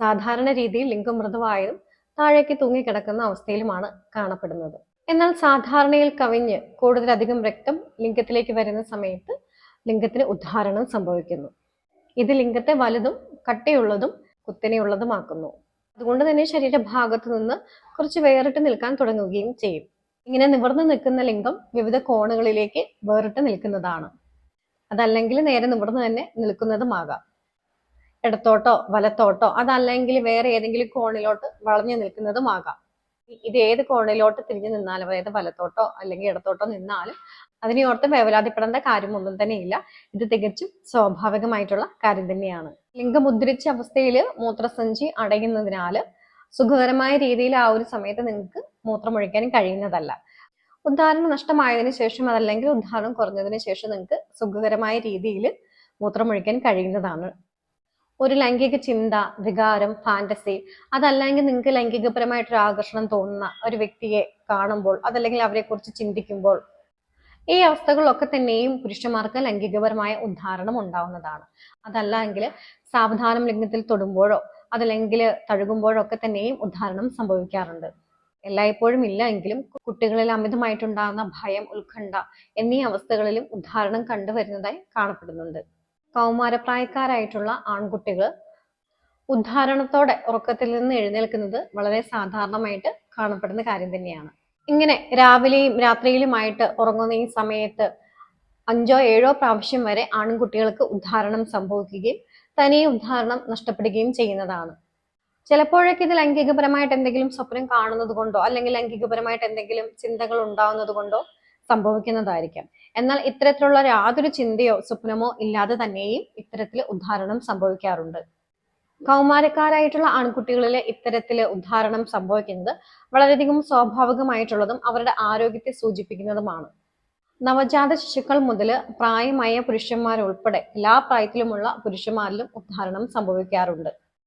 സാധാരണ രീതിയിൽ ലിംഗം മൃദുവായതും താഴേക്ക് തൂങ്ങിക്കിടക്കുന്ന അവസ്ഥയിലുമാണ് കാണപ്പെടുന്നത്. എന്നാൽ സാധാരണയിൽ കവിഞ്ഞ് കൂടുതലധികം രക്തം ലിംഗത്തിലേക്ക് വരുന്ന സമയത്ത് ലിംഗത്തിന് ഉദ്ധാരണം സംഭവിക്കുന്നു. ഇത് ലിംഗത്തെ വലുതും കട്ടിയുള്ളതും കുത്തനെയുള്ളതുമാക്കുന്നു. അതുകൊണ്ട് തന്നെ ശരീരഭാഗത്തു നിന്ന് കുറച്ച് വേറിട്ട് നിൽക്കാൻ തുടങ്ങുകയും ചെയ്യും. ഇങ്ങനെ നിവർന്നു നിൽക്കുന്ന ലിംഗം വിവിധ കോണുകളിലേക്ക് വേറിട്ട് നിൽക്കുന്നതാണ്. അതല്ലെങ്കിൽ നേരെ നിവർന്നു തന്നെ നിൽക്കുന്നതുമാകാം. ഇടത്തോട്ടോ വലത്തോട്ടോ അതല്ലെങ്കിൽ വേറെ ഏതെങ്കിലും കോണിലോട്ട് വളഞ്ഞു നിൽക്കുന്നതുമാകാം ഇത് ഏത് കോണിലോട്ട് തിരിഞ്ഞു നിന്നാലും അതായത് വലത്തോട്ടോ അല്ലെങ്കിൽ ഇടത്തോട്ടോ നിന്നാലും അതിനെ ഓർത്ത് വേവലാതിപ്പെടേണ്ട കാര്യമൊന്നും തന്നെയില്ല ഇത് തികച്ചും സ്വാഭാവികമായിട്ടുള്ള കാര്യം തന്നെയാണ്. ലിംഗം ഉദ്ധരിച്ച അവസ്ഥയിൽ മൂത്രസഞ്ചി അടയുന്നതിനാൽ സുഖകരമായ രീതിയിൽ ആ ഒരു സമയത്ത് നിങ്ങൾക്ക് മൂത്രമൊഴിക്കാനും കഴിയുന്നതല്ല. ഉദ്ധാരണം നഷ്ടമായതിനു ശേഷം അതല്ലെങ്കിൽ ഉദ്ധാരണം കുറഞ്ഞതിന് ശേഷം നിങ്ങൾക്ക് സുഖകരമായ രീതിയിൽ മൂത്രമൊഴിക്കാൻ കഴിയുന്നതാണ്. ഒരു ലൈംഗിക ചിന്ത വികാരം ഫാന്റസി അതല്ലെങ്കിൽ നിങ്ങൾക്ക് ലൈംഗികപരമായിട്ടൊരു ആകർഷണം തോന്നുന്ന ഒരു വ്യക്തിയെ കാണുമ്പോൾ അതല്ലെങ്കിൽ അവരെ കുറിച്ച് ചിന്തിക്കുമ്പോൾ ഈ അവസ്ഥകളിലൊക്കെ തന്നെയും പുരുഷന്മാർക്ക് ലൈംഗികപരമായ ഉദ്ധാരണം ഉണ്ടാവുന്നതാണ്. അതല്ലെങ്കിൽ സാവധാനം ലിംഗത്തിൽ തൊടുമ്പോഴോ അതല്ലെങ്കിൽ തഴുകുമ്പോഴോ ഒക്കെ തന്നെയും ഉദ്ധാരണം സംഭവിക്കാറുണ്ട്. എല്ലായ്പ്പോഴും ഇല്ല എങ്കിലും കുട്ടികളിൽ അമിതമായിട്ടുണ്ടാകുന്ന ഭയം ഉത്കണ്ഠ എന്നീ അവസ്ഥകളിലും ഉദ്ധാരണം കണ്ടുവരുന്നതായി കാണപ്പെടുന്നുണ്ട്. കൗമാരപ്രായക്കാരായിട്ടുള്ള ആൺകുട്ടികൾ ഉദ്ധാരണത്തോടെ ഉറക്കത്തിൽ നിന്ന് എഴുന്നേൽക്കുന്നത് വളരെ സാധാരണമായിട്ട് കാണപ്പെടുന്ന കാര്യം തന്നെയാണ്. ഇങ്ങനെ രാവിലെയും രാത്രിയിലുമായിട്ട് ഉറങ്ങുന്ന ഈ സമയത്ത് അഞ്ചോ ഏഴോ പ്രാവശ്യം വരെ ആൺകുട്ടികൾക്ക് ഉദ്ധാരണം സംഭവിക്കുകയും തനിയെ ഉദ്ധാരണം നഷ്ടപ്പെടുകയും ചെയ്യുന്നതാണ്. ചിലപ്പോഴൊക്കെ ഇത് ലൈംഗികപരമായിട്ട് എന്തെങ്കിലും സ്വപ്നം കാണുന്നത് കൊണ്ടോ അല്ലെങ്കിൽ ലൈംഗികപരമായിട്ട് എന്തെങ്കിലും ചിന്തകൾ ഉണ്ടാവുന്നത് കൊണ്ടോ സംഭവിക്കുന്നതായിരിക്കാം. എന്നാൽ ഇത്തരത്തിലുള്ള യാതൊരു ചിന്തയോ സ്വപ്നമോ ഇല്ലാതെ തന്നെയും ഇത്തരത്തിൽ ഉദ്ധാരണം സംഭവിക്കാറുണ്ട്. കൗമാരക്കാരായിട്ടുള്ള ആൺകുട്ടികളിലെ ഇത്തരത്തിൽ ഉദ്ധാരണം സംഭവിക്കുന്നത് വളരെയധികം സ്വാഭാവികമായിട്ടുള്ളതും അവരുടെ ആരോഗ്യത്തെ സൂചിപ്പിക്കുന്നതുമാണ്. നവജാത ശിശുക്കൾ മുതൽ പ്രായമായ പുരുഷന്മാരുൾപ്പെടെ എല്ലാ പ്രായത്തിലുമുള്ള പുരുഷന്മാരിലും ഉദ്ധാരണം സംഭവിക്കാറുണ്ട്.